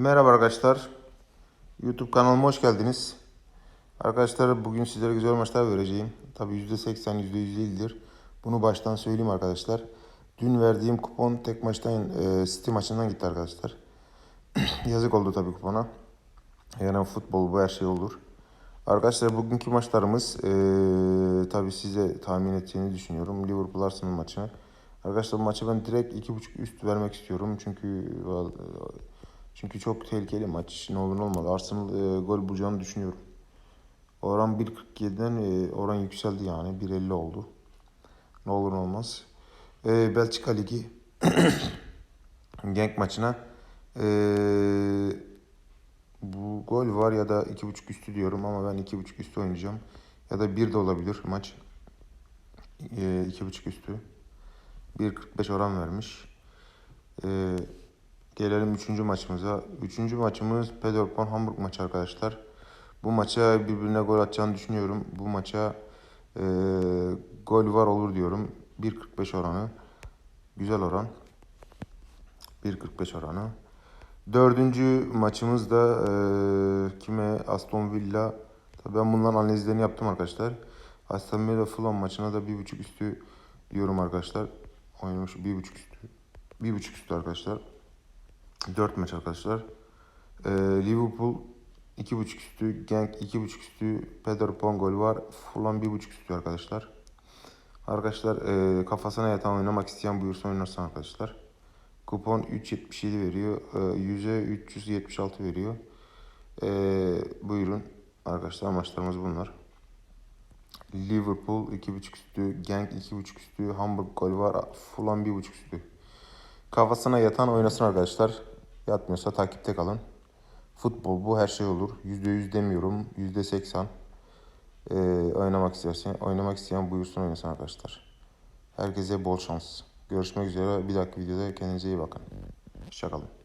Merhaba arkadaşlar. YouTube kanalıma hoş geldiniz. Arkadaşlar bugün sizlere güzel maçlar vereceğim. Tabi %80 %100 değildir. Bunu baştan söyleyeyim arkadaşlar. Dün verdiğim kupon tek maçtan e, City maçından gitti arkadaşlar. Yazık oldu tabi kupona. Yani futbol bu her şey olur. Arkadaşlar bugünkü maçlarımız e, tabi size tahmin edeceğini düşünüyorum. Liverpool Arsenal maçını. Arkadaşlar bu maçı ben direkt 2.5 üst vermek istiyorum. Çünkü çünkü çok tehlikeli maç. Ne olur ne olmaz. Arsenal e, gol bulacağını düşünüyorum. Oran 1.47'den e, oran yükseldi yani. 1.50 oldu. Ne olur ne olmaz. E, Belçika Ligi Genk maçına e, bu gol var ya da 2.5 üstü diyorum ama ben 2.5 üstü oynayacağım. Ya da 1 de olabilir maç. E, 2.5 üstü. 1.45 oran vermiş. E, Gelelim üçüncü maçımıza. Üçüncü maçımız Paderborn Hamburg maçı arkadaşlar. Bu maça birbirine gol atacağını düşünüyorum. Bu maça e, gol var olur diyorum. 1.45 oranı. Güzel oran. 1.45 oranı. Dördüncü maçımız da e, kime? Aston Villa. Tabii ben bunların analizlerini yaptım arkadaşlar. Aston Villa Fulham maçına da 1.5 üstü diyorum arkadaşlar. Oynamış 1.5 üstü. 1.5 üstü arkadaşlar. 4 maç arkadaşlar. Ee, Liverpool 2.5 üstü, Genk 2.5 üstü, Paderborn gol var. Fulham 1.5 üstü arkadaşlar. Arkadaşlar e, kafasına yatan oynamak isteyen buyursun oynasın arkadaşlar. Kupon 3.77 veriyor. E, 100'e 376 veriyor. E, buyurun arkadaşlar maçlarımız bunlar. Liverpool 2.5 üstü, Genk 2.5 üstü, Hamburg gol var. Fulham 1.5 üstü. Kafasına yatan oynasın arkadaşlar. Yatmıyorsa takipte kalın. Futbol bu her şey olur. %100 demiyorum. %80. Ee, oynamak istersen, oynamak isteyen buyursun oynasın arkadaşlar. Herkese bol şans. Görüşmek üzere. Bir dahaki videoda kendinize iyi bakın. Hoşçakalın.